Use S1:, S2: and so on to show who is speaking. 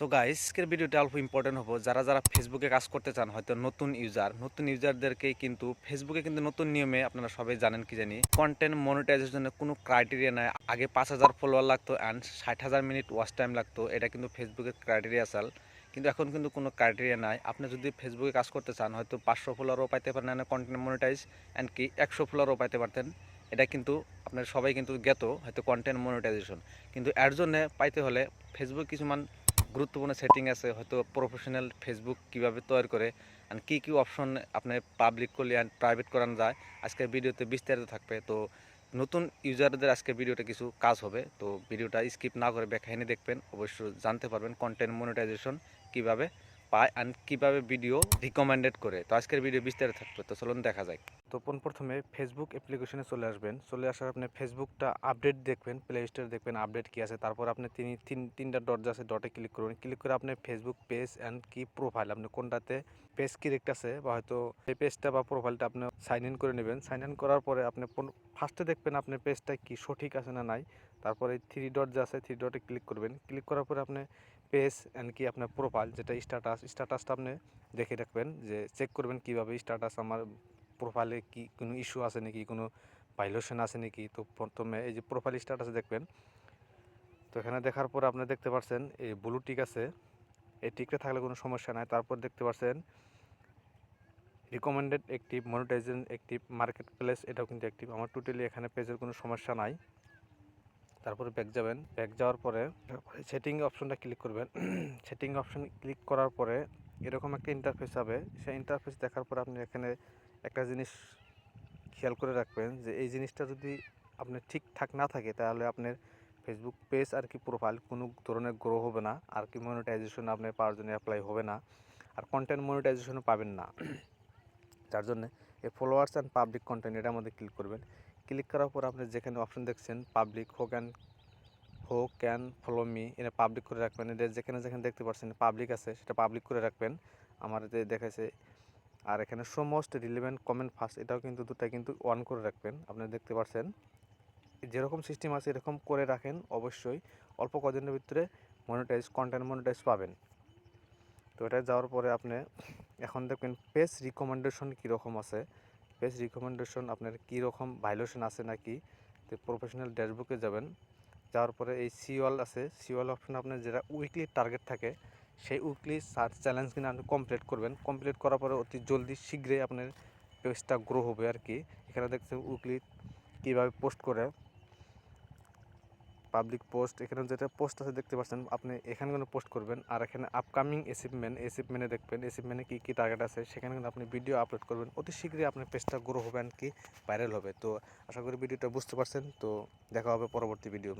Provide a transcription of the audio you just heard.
S1: তো গাইসকের ভিডিওটা অল্প ইম্পর্টেন্ট হব। যারা যারা ফেসবুকে কাজ করতে চান, হয়তো নতুন ইউজার নতুন ইউজারদেরকে কিন্তু ফেসবুকে কিন্তু নতুন নিয়মে আপনারা সবাই জানেন কি জানি কন্টেন্ট মনিটাইজেশনের কোনো ক্রাইটেরিয়া নাই। আগে পাঁচ হাজার ফলোয়ার লাগতো অ্যান্ড ষাট হাজার মিনিট ওয়াচ টাইম লাগতো, এটা কিন্তু ফেসবুকের ক্রাইটেরিয়া চাল কিন্তু এখন কিন্তু কোনো ক্রাইটেরিয়া নাই। আপনি যদি ফেসবুকে কাজ করতে চান, হয়তো পাঁচশো ফলোয়ারও পাইতে পারেন না কন্টেন্ট মনিটাইজ অ্যান্ড কি একশো ফলোয়ারও পাইতে পারতেন। এটা কিন্তু আপনার সবাই কিন্তু জ্ঞাত হয়তো কন্টেন্ট মনিটাইজেশন কিন্তু এর জন্য পাইতে হলে ফেসবুক কিছুমান গুরুত্বপূর্ণ সেটিং আছে, হয়তো প্রফেশনাল ফেসবুক কীভাবে তৈরি করে অ্যান্ড কী কী অপশন আপনি পাবলিক করলে অ্যান্ড প্রাইভেট করানো যায়, আজকের ভিডিওতে বিস্তারিত থাকবে। তো নতুন ইউজারদের আজকে ভিডিওটা কিছু কাজ হবে, তো ভিডিওটা স্কিপ না করে ব্যাখ্যানি দেখবেন। অবশ্যই জানতে পারবেন কন্টেন্ট মনিটাইজেশন কীভাবে পায় অ্যান্ড কীভাবে ভিডিও রিকমেন্ডেড করে। তো আজকের ভিডিও বিস্তারিত থাকবে, তো চলুন দেখা যায় তো প্রথমে ফেসবুক অ্যাপ্লিকেশনে চলে আসবেন। চলে আসার আপনি ফেসবুকটা আপডেট দেখবেন প্লে স্টোরে দেখবেন আপডেট কী আছে। তারপর আপনি তিনি তিন, তিনটা ডট আছে ডটে ক্লিক করবেন ক্লিক করে আপনি ফেসবুক পেজ অ্যান্ড কি প্রোফাইল আপনি কোনটাতে পেজ কিরেক্ট আছে বা হয়তো সেই পেজটা বা প্রোফাইলটা আপনি সাইন ইন করে নেবেন। সাইন ইন করার পরে আপনি ফার্স্টে দেখবেন আপনার পেজটা কি সঠিক আছে না নাই। তারপরে থ্রি ডট যে আছে থ্রি ডটে ক্লিক করবেন। ক্লিক করার পরে আপনি পেজ অ্যান্ড কি আপনার প্রোফাইল যেটা স্ট্যাটাস স্ট্যাটাসটা আপনি দেখে রাখবেন, যে চেক করবেন কীভাবে স্ট্যাটাস আমার প্রোফাইলে কি, কোনো ইস্যু আছে নাকি, কোনো ভাইলেশন আছে নাকি। তো প্রথমে এই যে প্রোফাইল স্ট্যাটাস দেখবেন। তো এখানে দেখার পর আপনি দেখতে পাচ্ছেন এই ব্লু টিক আছে। এই টিকটা থাকলে কোনো সমস্যা নাই। তারপর দেখতে পাচ্ছেন recommended active monetisation active marketplace এটাও কিন্তু অ্যাক্টিভ আমার টোটালি এখানে পেজের কোনো সমস্যা নাই। তারপরে ব্যাক যাবেন। ব্যাক যাওয়ার পরে সেটিং অপশনটা ক্লিক করবেন। সেটিং অপশন ক্লিক করার পরে এরকম একটা ইন্টারফেস হবে। সেই ইন্টারফেস দেখার পর আপনি এখানে একটা জিনিস খেয়াল করে রাখবেন যে এই জিনিসটা যদি আপনার ঠিকঠাক না থাকে, তাহলে আপনার ফেসবুক পেজ আর কি প্রোফাইল কোনো ধরনের গ্রো হবে না। আর কি মনিটাইজেশন আপনার পাওয়ার জন্য অ্যাপ্লাই হবে না। আর কন্টেন্ট মনিটাইজেশনও পাবেন না। যার জন্য এই ফলোয়ার্স অ্যান্ড পাবলিক কন্টেন্ট এটার মধ্যে ক্লিক করবেন। ক্লিক করার পর আপনি যেখানে অপশন দেখছেন public who can who can follow me এটা পাবলিক করে রাখবেন। এটা যেখানে যেখানে দেখতে পাচ্ছেন পাবলিক আছে, সেটা পাবলিক করে রাখবেন। আমার এতে দেখাচ্ছে আর এখানে সমস্ত রিলেভেন্ট কমেন্ট ফার্স্ট এটাও কিন্তু দুটা কিন্তু অন করে রাখবেন। আপনি দেখতে পাচ্ছেন, যেরকম সিস্টেম আছে, এরকম করে রাখেন। অবশ্যই অল্প কদিনের ভিতরে মনিটাইজ কন্টেন্ট মনিটাইজ পাবেন। তো এটা যাওয়ার পরে আপনি এখন দেখবেন পেজ রিকমেন্ডেশন কীরকম আছে? পেজ রিকমেন্ডেশন আপনার কীরকম ভাইলেশন আছে নাকি, তো প্রফেশনাল ড্যাশবুকে যাবেন। যাওয়ার পরে এই সিওয়াল আছে, সিওয়াল অপশন আপনার যেটা উইকলি টার্গেট থাকে, সেই উইকলি সার্চ চ্যালেঞ্জ কিনে আপনি কমপ্লিট করবেন। কমপ্লিট করার পরে অতি জলদি শীঘ্রই আপনার পেজটা গ্রো হবে আর কি। এখানে দেখছেন উইকলি কীভাবে পোস্ট করে। পাবলিক পোস্ট এখানে যেটা পোস্ট আছে দেখতে পাচ্ছেন, আপনি এখানে কোনো পোস্ট করবেন, আর এখানে আপকামিং অ্যাচিভমেন্ট অ্যাচিভমেন্টে দেখবেন অ্যাচিভমেন্টে কী কী টার্গেট আছে, সেখানে কিন্তু আপনি ভিডিও আপলোড করবেন, অতি শীঘ্রই আপনার পেজটা গ্রো হবে কি ভাইরাল হবে। তো আশা করি ভিডিওটা বুঝতে পারছেন, তো দেখা হবে পরবর্তী ভিডিও